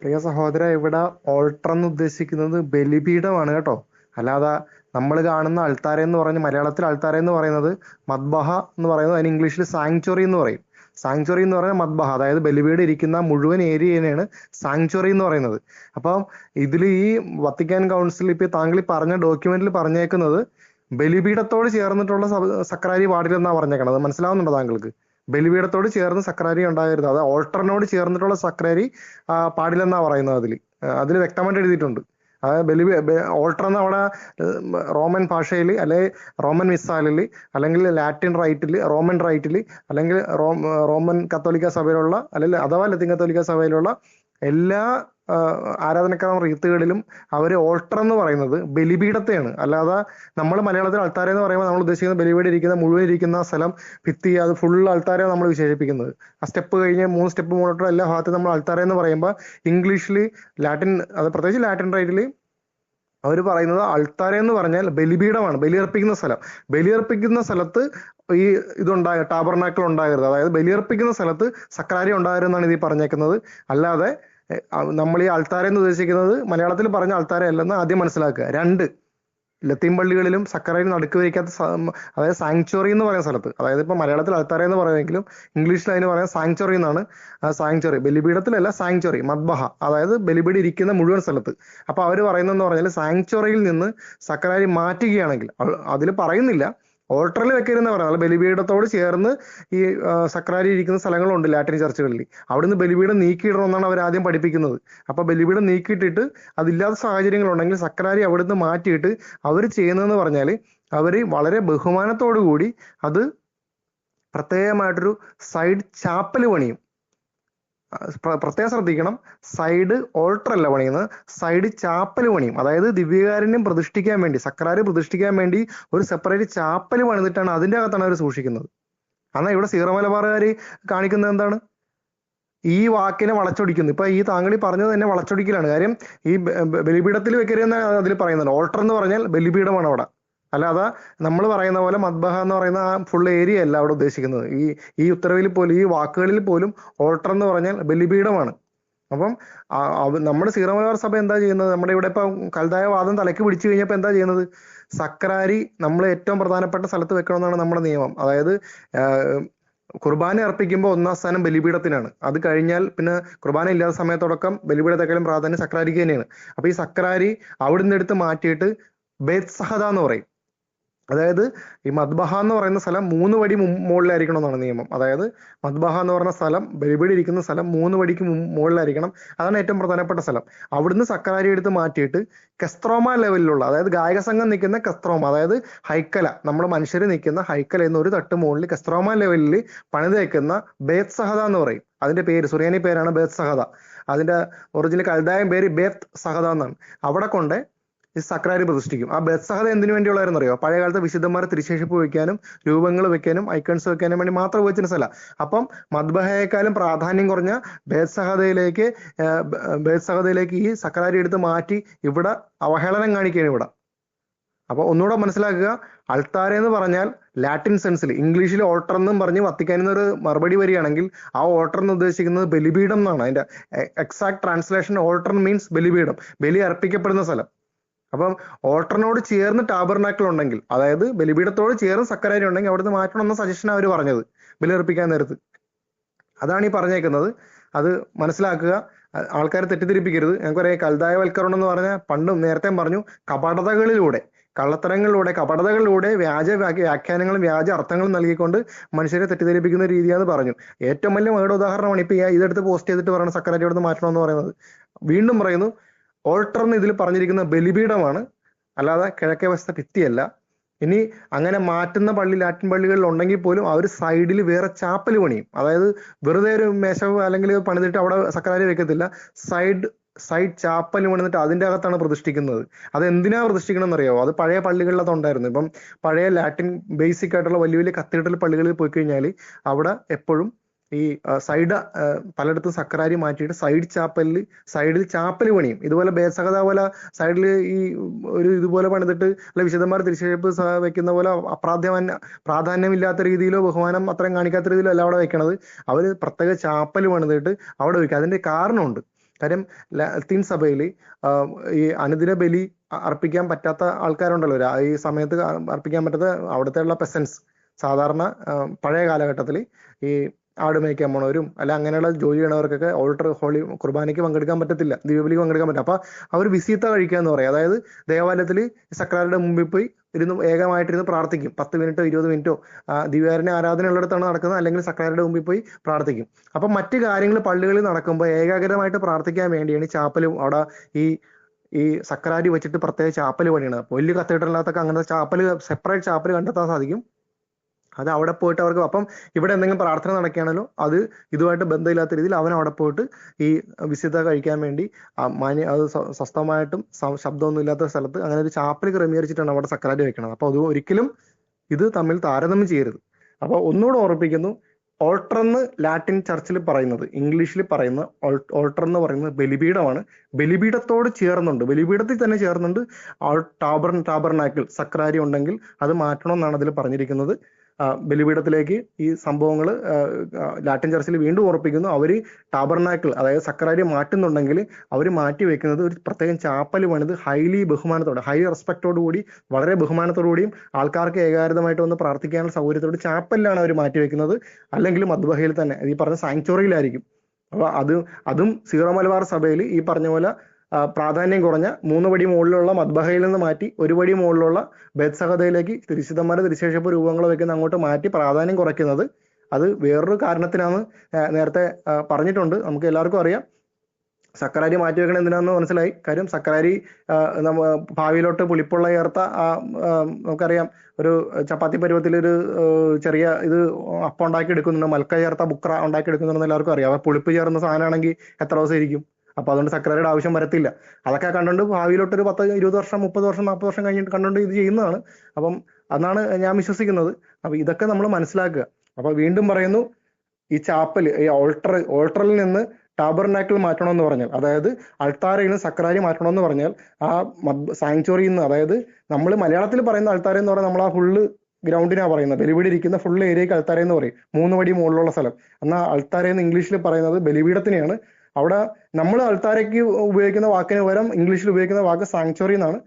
പ്രിയ സഹോദര ഇവിടെ ഓൾട്ടർ എന്ന് ഉദ്ദേശിക്കുന്നത് ബലിപീഠമാണ് കേട്ടോ. അല്ലാതെ നമ്മൾ കാണുന്ന അൾത്താര എന്ന് പറഞ്ഞ് മലയാളത്തിൽ അൾത്താര എന്ന് പറയുന്നത് മദ്ബഹ എന്ന് പറയുന്നത് അതിന് ഇംഗ്ലീഷിൽ സാങ്ച്വറി എന്ന് പറയും. സാങ്ച്വറി എന്ന് പറയുന്നത് മദ്ബഹ അതായത് ബലിപീഠം ഇരിക്കുന്ന മുഴുവൻ ഏരിയനെയാണ് സാങ്ച്വറി എന്ന് പറയുന്നത്. അപ്പം ഇതിൽ ഈ വത്തിക്കാൻ കൗൺസിൽ ഇപ്പൊ താങ്കൾ പറഞ്ഞ ഡോക്യുമെന്റിൽ പറഞ്ഞേക്കുന്നത് ബലിപീഠത്തോട് ചേർന്നിട്ടുള്ള സക്രാരി സക്രാരി പാടില്ലെന്നാ പറഞ്ഞേക്കണത്? മനസ്സിലാവുന്നുണ്ടോ താങ്കൾക്ക്? ബലിപീഠത്തോട് ചേർന്ന് സക്രാരി ഉണ്ടാകരുത് അത് ഓൾട്ടറിനോട് ചേർന്നിട്ടുള്ള സക്രാരി പാടില്ലെന്നാ പറയുന്നത് അതിൽ അതിൽ വ്യക്തമായിട്ട് എഴുതിയിട്ടുണ്ട്. അതായത് ബലി ഓൾട്ടർ എന്ന അവിടെ റോമൻ ഭാഷയിൽ അല്ലെ റോമൻ മിസാലിൽ അല്ലെങ്കിൽ ലാറ്റിൻ റൈറ്റിൽ റോമൻ റൈറ്റിൽ അല്ലെങ്കിൽ റോമൻ കത്തോലിക്ക സഭയിലുള്ള അല്ലെങ്കിൽ അഥവാ ലത്തിൻ കത്തോലിക്ക സഭയിലുള്ള എല്ലാ ആരാധനക്കാർ റീത്തുകളിലും അവർ ഓൾട്ടർ എന്ന് പറയുന്നത് ബലിപീഠത്തെയാണ്. അല്ലാതെ നമ്മൾ മലയാളത്തിൽ അൾത്താര എന്ന് പറയുമ്പോൾ നമ്മൾ ഉദ്ദേശിക്കുന്നത് ബലിപീഠം ഇരിക്കുന്ന മുഴുവൻ ഇരിക്കുന്ന സ്ഥലം ഭിത്തി അത് ഫുൾ അൾത്താര നമ്മൾ വിശേഷിപ്പിക്കുന്നത്. ആ സ്റ്റെപ്പ് കഴിഞ്ഞ് മൂന്ന് സ്റ്റെപ്പ് മുന്നോട്ട് എല്ലാ ഭാഗത്തും നമ്മൾ അൾത്താര എന്ന് പറയുമ്പോൾ ഇംഗ്ലീഷിൽ ലാറ്റിൻ അത് പ്രത്യേകിച്ച് ലാറ്റിൻ റൈറ്റിൽ അവർ പറയുന്നത് അൾത്താര എന്ന് പറഞ്ഞാൽ ബലിപീഠമാണ് ബലിയർപ്പിക്കുന്ന സ്ഥലം. ബലിയർപ്പിക്കുന്ന സ്ഥലത്ത് ഈ ഇതുണ്ടായ ടാബർനാക്കൾ ഉണ്ടാകരുത്. അതായത് ബലിയർപ്പിക്കുന്ന സ്ഥലത്ത് സക്രാരി ഉണ്ടാകരുതെന്നാണ് ഇതിൽ പറഞ്ഞേക്കുന്നത്. അല്ലാതെ നമ്മൾ ഈ അൾത്താര എന്ന് ഉദ്ദേശിക്കുന്നത് മലയാളത്തിൽ പറഞ്ഞ അൾത്താര അല്ലെന്ന് ആദ്യം മനസ്സിലാക്കുക. രണ്ട് ലത്തീൻ പള്ളികളിലും സക്കറയിൽ നടുക്ക് വയ്ക്കാത്ത അതായത് സാങ്ച്വറി എന്ന് പറയുന്ന സ്ഥലത്ത് അതായത് ഇപ്പൊ മലയാളത്തിൽ അൾത്താര എന്ന് പറയുമെങ്കിലും ഇംഗ്ലീഷിൽ അതിന് പറയാൻ സാങ്ച്വറി എന്നാണ് സാങ്ച്വറി. ബലിപീഠത്തിലല്ല സാങ്ച്വറി മദ്ബഹ അതായത് ബലിപീഠം ഇരിക്കുന്ന മുഴുവൻ സ്ഥലത്ത്. അപ്പൊ അവർ പറയുന്നതെന്ന് പറഞ്ഞാൽ സാങ്ച്വറിയിൽ നിന്ന് സക്കരാരി മാറ്റുകയാണെങ്കിൽ അതിൽ പറയുന്നില്ല ഓൾട്ടറിൽ വെക്കരുതെന്ന് അല്ല ബലിപീഠത്തോട് ചേർന്ന് ഈ സക്രാരി ഇരിക്കുന്ന സ്ഥലങ്ങളുണ്ട് ലാറ്റിൻ ചർച്ചുകളിൽ. അവിടുന്ന് ബലിപീഠം നീക്കിയിടണമെന്നാണ് അവർ ആദ്യം പഠിപ്പിക്കുന്നത്. അപ്പൊ ബലിപീഠം നീക്കിയിട്ടിട്ട് അതില്ലാത്ത സാഹചര്യങ്ങളുണ്ടെങ്കിൽ സക്രാരി അവിടുന്ന് മാറ്റിയിട്ട് അവർ ചെയ്യുന്നതെന്ന് പറഞ്ഞാൽ അവർ വളരെ ബഹുമാനത്തോടു കൂടി അത് പ്രത്യേകമായിട്ടൊരു സൈഡ് ചാപ്പൽ പണിയും. പ്രത്യേകം ശ്രദ്ധിക്കണം. സൈഡ് ഓൾട്ടർ അല്ല പണിയുന്നത്. സൈഡ് ചാപ്പൽ പണിയും. അതായത് ദിവ്യകാരുണ്യം പ്രതിഷ്ഠിക്കാൻ വേണ്ടി സക്രാരി പ്രതിഷ്ഠിക്കാൻ വേണ്ടി ഒരു സെപ്പറേറ്റ് ചാപ്പൽ പണിതിട്ടാണ് അതിന്റെ അകത്താണ് അവർ സൂക്ഷിക്കുന്നത്. എന്നാൽ ഇവിടെ സീറമലബാറുകാർ കാണിക്കുന്നത് എന്താണ്? ഈ വാക്കിനെ വളച്ചൊടിക്കുന്നു. ഇപ്പൊ ഈ താങ്കൾ ഈ പറഞ്ഞത് തന്നെ വളച്ചൊടിക്കലാണ്. കാര്യം ഈ ബലിപീഠത്തിൽ വെക്കരുതെന്ന് അതിൽ പറയുന്നുണ്ട് ഓൾട്ടർ എന്ന് പറഞ്ഞാൽ ബലിപീഠമാണ് അവിടെ. അല്ലാതെ നമ്മൾ പറയുന്ന പോലെ മദ്ബഹ എന്ന് പറയുന്ന ആ ഫുൾ ഏരിയ അല്ല അവിടെ ഉദ്ദേശിക്കുന്നത്. ഈ ഈ ഉത്തരവിൽ പോലും ഈ വാക്കുകളിൽ പോലും ഓൾട്ടർ എന്ന് പറഞ്ഞാൽ ബലിപീഠമാണ്. അപ്പം നമ്മുടെ സീറോ മലബാർ സഭ എന്താ ചെയ്യുന്നത്? നമ്മുടെ ഇവിടെ ഇപ്പൊ കൽതായ വാദം തലയ്ക്ക് പിടിച്ചു കഴിഞ്ഞപ്പോൾ എന്താ ചെയ്യുന്നത്? സക്രാരി നമ്മൾ ഏറ്റവും പ്രധാനപ്പെട്ട സ്ഥലത്ത് വെക്കണമെന്നാണ് നമ്മുടെ നിയമം. അതായത് കുർബാന അർപ്പിക്കുമ്പോൾ ഒന്നാം സ്ഥാനം ബലിപീഠത്തിനാണ്. അത് കഴിഞ്ഞാൽ പിന്നെ കുർബാന ഇല്ലാത്ത സമയത്തോടക്കം ബലിപീഠത്തെക്കാളും പ്രാധാന്യം സക്രാരിക്ക് തന്നെയാണ്. അപ്പൊ ഈ സക്രാരി അവിടുന്ന് എടുത്ത് മാറ്റിയിട്ട് ബേത് സഹദ എന്ന് പറയും. അതായത് ഈ മദ്ബഹ എന്ന് പറയുന്ന സ്ഥലം മൂന്ന് വടി മുകളിലായിരിക്കണം എന്നാണ് നിയമം. അതായത് മദ്ബഹ എന്ന് പറയുന്ന സ്ഥലം ബലിപീഠം ഇരിക്കുന്ന സ്ഥലം മൂന്ന് വടിക്ക് മുകളിലായിരിക്കണം. അതാണ് ഏറ്റവും പ്രധാനപ്പെട്ട സ്ഥലം. അവിടുന്ന് സക്കരാരി എടുത്ത് മാറ്റിയിട്ട് കെസ്ത്രോമ ലെവലിലുള്ള അതായത് ഗായക സംഘം നിൽക്കുന്ന കെസ്ത്രോമ അതായത് ഹൈക്കല നമ്മൾ മനുഷ്യർ നിൽക്കുന്ന ഹൈക്കല എന്ന ഒരു തട്ട് മുകളിൽ കെസ്ത്രോമ ലെവലിൽ പണിതേക്കുന്ന ബേത് സഹദ എന്ന് പറയും. അതിന്റെ പേര് സുറിയാനി പേരാണ് ബേത് സഹദ അതിന്റെ ഒറിജിനൽ കൽദായം പേര് ബേത്ത് സഹദ എന്നാണ്. അവിടെ കൊണ്ട് സക്രാരി പ്രതിഷ്ഠിക്കും. ആ ബത്സഹത എന്തിനു വേണ്ടിയുള്ളതെന്ന് അറിയോ പഴയ കാലത്തെ വിശുദ്ധന്മാരെ തിരിശേഷിപ്പ് വെക്കാനും രൂപങ്ങൾ വെക്കാനും ഐക്കൺസ് വെക്കാനും വേണ്ടി മാത്രം ഉപയോഗിച്ചിരുന്ന സ്ഥലം. അപ്പം മദ്ബഹയേക്കാളും പ്രാധാന്യം കുറഞ്ഞ ബേത്സഹതയിലേക്ക് ബേത്സഹതയിലേക്ക് ഈ സക്രാരി എടുത്ത് മാറ്റി ഇവിടെ അവഹേളനം കാണിക്കുകയാണ് ഇവിടെ. അപ്പൊ ഒന്നുകൂടെ മനസ്സിലാക്കുക അൾത്താര എന്ന് പറഞ്ഞാൽ ലാറ്റിൻ സെൻസിൽ ഇംഗ്ലീഷിൽ ഓൾട്ടർ എന്നും പറഞ്ഞ് വത്തിക്കാനിൽ ഒരു മറുപടി വരികയാണെങ്കിൽ ആ ഓൾട്ടർ എന്ന് ഉദ്ദേശിക്കുന്നത് ബലിപീഠം എന്നാണ്. അതിന്റെ എക്സാക്ട് ട്രാൻസ്ലേഷൻ ഓൾട്ടർ മീൻസ് ബലിപീഠം ബലി അർപ്പിക്കപ്പെടുന്ന സ്ഥലം. അപ്പം ഓൾട്ടറിനോട് ചേർന്ന് ടാബർനാക്കിൾ ഉണ്ടെങ്കിൽ അതായത് ബലിപീഠത്തോട് ചേർന്ന് സക്കരാരി ഉണ്ടെങ്കിൽ അവിടുന്ന് മാറ്റണം എന്ന സജഷൻ അവർ പറഞ്ഞത് ബലിയർപ്പിക്കാൻ നേരത്ത്. അതാണ് ഈ പറഞ്ഞേക്കുന്നത്. അത് മനസ്സിലാക്കുക. ആൾക്കാരെ തെറ്റിദ്ധരിപ്പിക്കരുത്. ഞങ്ങൾക്കറിയാം കൽതായവൽക്കരണം എന്ന് പറഞ്ഞാൽ പണ്ടും നേരത്തെ പറഞ്ഞു കപടതകളിലൂടെ കള്ളത്തരങ്ങളിലൂടെ കപടതകളിലൂടെ വ്യാജ വ്യാഖ്യ- വ്യാഖ്യാനങ്ങളും വ്യാജ അർത്ഥങ്ങളും നൽകിക്കൊണ്ട് മനുഷ്യരെ തെറ്റിദ്ധരിപ്പിക്കുന്ന രീതിയാന്ന് പറഞ്ഞു. ഏറ്റവും വലിയ മകളുടെ ഉദാഹരണമാണ് ഇപ്പൊ ഇതെടുത്ത് പോസ്റ്റ് ചെയ്തിട്ട് പറയുന്ന സക്കരാരി അവിടുന്ന് മാറ്റണം എന്ന് പറയുന്നത്. വീണ്ടും പറയുന്നു ഓൾട്ടർ എന്ന് ഇതിൽ പറഞ്ഞിരിക്കുന്ന ബലിപീഠമാണ്. അല്ലാതെ കിഴക്കേ വശത്തെ ഭിത്തിയല്ല. ഇനി അങ്ങനെ മാറ്റുന്ന പള്ളി ലാറ്റിൻ പള്ളികളിൽ ഉണ്ടെങ്കിൽ പോലും അവർ സൈഡിൽ വേറെ ചാപ്പൽ പണിയും. അതായത് വെറുതെ ഒരു മേശ അല്ലെങ്കിൽ പണിതിട്ട് അവിടെ സക്കരാരി വെക്കത്തില്ല. സൈഡ് സൈഡ് ചാപ്പൽ പണിതിട്ട് അതിന്റെ അകത്താണ് പ്രതിഷ്ഠിക്കുന്നത്. അത് എന്തിനാ പ്രതിഷ്ഠിക്കണം എന്നറിയാവോ അത് പഴയ പള്ളികളിലത് ഉണ്ടായിരുന്നു. ഇപ്പം പഴയ ലാറ്റിൻ ബേസിക് ആയിട്ടുള്ള വലിയ വലിയ കത്തീഡ്രൽ പള്ളികളിൽ പോയി കഴിഞ്ഞാൽ അവിടെ എപ്പോഴും ഈ സൈഡ് പലയിടത്തും സക്കരാരി മാറ്റിയിട്ട് സൈഡ് ചാപ്പലിൽ സൈഡിൽ ചാപ്പൽ പണിയും. ഇതുപോലെ ബേസകത പോലെ സൈഡിൽ ഈ ഒരു ഇതുപോലെ പണിതിട്ട് അല്ല വിശദന്മാർ തിരിച്ചെഴുപ്പ് വെക്കുന്ന പോലെ അപ്രാധാന്യ പ്രാധാന്യമില്ലാത്ത രീതിയിലോ ബഹുമാനം അത്രയും കാണിക്കാത്ത രീതിയിലോ അല്ല അവിടെ വെക്കണത്. അവർ പ്രത്യേക ചാപ്പൽ പണിതിട്ട് അവിടെ വെക്കുക അതിന്റെ കാരണമുണ്ട്. കാര്യം ലത്തീൻ സഭയിൽ ഈ അനുദിന ബലി അർപ്പിക്കാൻ പറ്റാത്ത ആൾക്കാരുണ്ടല്ലോ. ഈ സമയത്ത് അർപ്പിക്കാൻ പറ്റാത്ത അവിടുത്തെ ഉള്ള പെസൻസ് സാധാരണ പഴയ കാലഘട്ടത്തിൽ ഈ ആട് മേയ്ക്കാൻ പോണവരും അല്ല അങ്ങനെയുള്ള ജോലി ചെയ്യണവർക്കൊക്കെ ഓൾട്ടർ ഹോളി കുർബാനയ്ക്ക് പങ്കെടുക്കാൻ പറ്റത്തില്ല. ദിവ്യബലിക്ക് പങ്കെടുക്കാൻ പറ്റില്ല. അപ്പൊ അവർ വിസീത്ത കഴിക്കുക എന്ന് പറയും. അതായത് ദേവാലയത്തിൽ സക്രാരുടെ മുമ്പിൽ പോയി ഇരുന്ന് ഏകമായിട്ടിരുന്ന് പ്രാർത്ഥിക്കും. പത്ത് മിനിറ്റോ ഇരുപത് മിനിറ്റോ ദിവ്യാരനെ ആരാധന ഉള്ളിടത്താണ് നടക്കുന്നത്. അല്ലെങ്കിൽ സക്രാരുടെ മുമ്പിൽ പോയി പ്രാർത്ഥിക്കും. അപ്പൊ മറ്റു കാര്യങ്ങൾ പള്ളികളിൽ നടക്കുമ്പോൾ ഏകാഗ്രമായിട്ട് പ്രാർത്ഥിക്കാൻ വേണ്ടിയാണ് ചാപ്പലും അവിടെ ഈ ഈ സക്രാരി വെച്ചിട്ട് പ്രത്യേക ചാപ്പൽ പണിയണത്. വലിയ കത്തീഡ്രലിനകത്തൊക്കെ അങ്ങനത്തെ ചാപ്പൽ സെപ്പറേറ്റ് ചാപ്പൽ കണ്ടെത്താൻ സാധിക്കും. അത് അവിടെ പോയിട്ട് അവർക്ക് അപ്പം ഇവിടെ എന്തെങ്കിലും പ്രാർത്ഥന നടക്കുകയാണല്ലോ അത് ഇതുമായിട്ട് ബന്ധമില്ലാത്ത രീതിയിൽ അവൻ അവിടെ പോയിട്ട് ഈ വിശുദ്ധ കഴിക്കാൻ വേണ്ടി മാന്യ അത് സ്വ- സ്വസ്ഥമായിട്ടും ശബ്ദമൊന്നും ഇല്ലാത്ത സ്ഥലത്ത് അങ്ങനെ ഒരു ചാപ്പൽ ക്രമീകരിച്ചിട്ടാണ് അവിടെ സക്രാരി വെക്കണത്. അപ്പൊ അത് ഒരിക്കലും ഇത് തമ്മിൽ താരതമ്യം ചെയ്യരുത്. അപ്പൊ ഒന്നുകൂടെ ഓർപ്പിക്കുന്നു ഓൾട്ടർ എന്ന് ലാറ്റിൻ ചർച്ചിൽ പറയുന്നത് ഇംഗ്ലീഷിൽ പറയുന്ന ഓൾട്ടർ എന്ന് പറയുന്നത് ബലിപീഠമാണ്. ബലിപീഠത്തോട് ചേർന്നുണ്ട്. ബലിപീഠത്തിൽ തന്നെ ചേർന്നുണ്ട് ടാബർ ടാബർനാക്കിൽ സക്രാരി ഉണ്ടെങ്കിൽ അത് മാറ്റണം എന്നാണ് അതിൽ പറഞ്ഞിരിക്കുന്നത്. ബലിപീഠത്തിലേക്ക് ഈ സംഭവങ്ങൾ ലാറ്റിൻ ചർച്ചിൽ വീണ്ടും ഉറപ്പിക്കുന്നു. അവർ ടാബർനാക്കിൾ അതായത് സക്രാരി മാറ്റുന്നുണ്ടെങ്കിൽ അവർ മാറ്റി വെക്കുന്നത് ഒരു പ്രത്യേകം ചാപ്പൽ പണിത് ഹൈലി ബഹുമാനത്തോടെ ഹൈ റെസ്പെക്റ്റോടു കൂടി വളരെ ബഹുമാനത്തോടു കൂടിയും ആൾക്കാർക്ക് ഏകാഗ്രതമായിട്ട് വന്ന് പ്രാർത്ഥിക്കാനുള്ള സൗകര്യത്തോട് ചാപ്പലിലാണ് അവർ മാറ്റി വെക്കുന്നത്. അല്ലെങ്കിൽ മദ്ബഹയിൽ തന്നെ ഈ പറഞ്ഞ സാങ്ച്വറിയിലായിരിക്കും അപ്പൊ അത് അതും സീറോ മലബാർ സഭയിൽ ഈ പറഞ്ഞ പോലെ പ്രാധാന്യം കുറഞ്ഞ മൂന്ന് പടി മുകളിലുള്ള മദ്ബഹയിൽ നിന്ന് മാറ്റി ഒരു പടി മുകളിലുള്ള ബേത്സഹതയിലേക്ക് തിരുശുദ്ധന്മാരെ തിരുശേഷപ്പ് രൂപങ്ങൾ വെക്കുന്ന അങ്ങോട്ട് മാറ്റി പ്രാധാന്യം കുറയ്ക്കുന്നത് അത് വേറൊരു കാരണത്തിനാണ് നേരത്തെ പറഞ്ഞിട്ടുണ്ട്. നമുക്ക് എല്ലാവർക്കും അറിയാം. സക്കരാരി മാറ്റി വെക്കണം എന്തിനാന്ന് മനസ്സിലായി? കാര്യം സക്കരാരി ഭാവിയിലോട്ട് പുളിപ്പുള്ള ചേർത്ത നമുക്കറിയാം ഒരു ചപ്പാത്തി പരുവത്തിലൊരു ഒരു ചെറിയ ഇത് അപ്പം ഉണ്ടാക്കി എടുക്കുന്നുണ്ട് മൽക്ക ചേർത്ത ബുക്ര ഉണ്ടാക്കി എടുക്കുന്നുണ്ടെന്ന് എല്ലാവർക്കും അറിയാം. പുളിപ്പ് ചേർന്ന സാധനമാണെങ്കിൽ എത്ര ദിവസം ഇരിക്കും? അപ്പൊ അതുകൊണ്ട് സക്കറാരിയുടെ ആവശ്യം വരത്തില്ല. അതൊക്കെ കണ്ടുകൊണ്ട് ഭാവിയിലോട്ട് ഒരു പത്ത് ഇരുപത് വർഷം മുപ്പത് വർഷം നാൽപ്പത് വർഷം കഴിഞ്ഞിട്ട് കണ്ടുകൊണ്ട് ഇത് ചെയ്യുന്നതാണ്. അപ്പം അതാണ് ഞാൻ വിശ്വസിക്കുന്നത്. അപ്പൊ ഇതൊക്കെ നമ്മൾ മനസ്സിലാക്കുക. അപ്പൊ വീണ്ടും പറയുന്നു ഈ ചാപ്പൽ ഈ ഓൾട്ടർ ഓൾട്ടറിൽ നിന്ന് ടാബർനാക്കിൾ മാറ്റണമെന്ന് പറഞ്ഞാൽ അതായത് അൾത്താരയിൽ നിന്ന് സക്രാരി മാറ്റണമെന്ന് പറഞ്ഞാൽ ആ സാങ്ച്വറിയിൽ നിന്ന് അതായത് നമ്മൾ മലയാളത്തിൽ പറയുന്ന അൾത്താര എന്ന് പറഞ്ഞാൽ നമ്മൾ ആ ഫുള്ള് ഗ്രൗണ്ടിനാണ് പറയുന്നത്. ബലിപീഠ ഇരിക്കുന്ന ഫുൾ ഏരിയക്ക് അൾത്താര എന്ന് പറയും. മൂന്ന് പടി മുകളിലുള്ള സ്ഥലം. എന്നാൽ അൾത്താര എന്ന് ഇംഗ്ലീഷിൽ പറയുന്നത് ബലിപീഠത്തിനെയാണ്. അവിടെ നമ്മൾ അൾത്താരയ്ക്ക് ഉപയോഗിക്കുന്ന വാക്കിന് പകരം ഇംഗ്ലീഷിൽ ഉപയോഗിക്കുന്ന വാക്ക് സാങ്ച്വറി എന്നാണ്.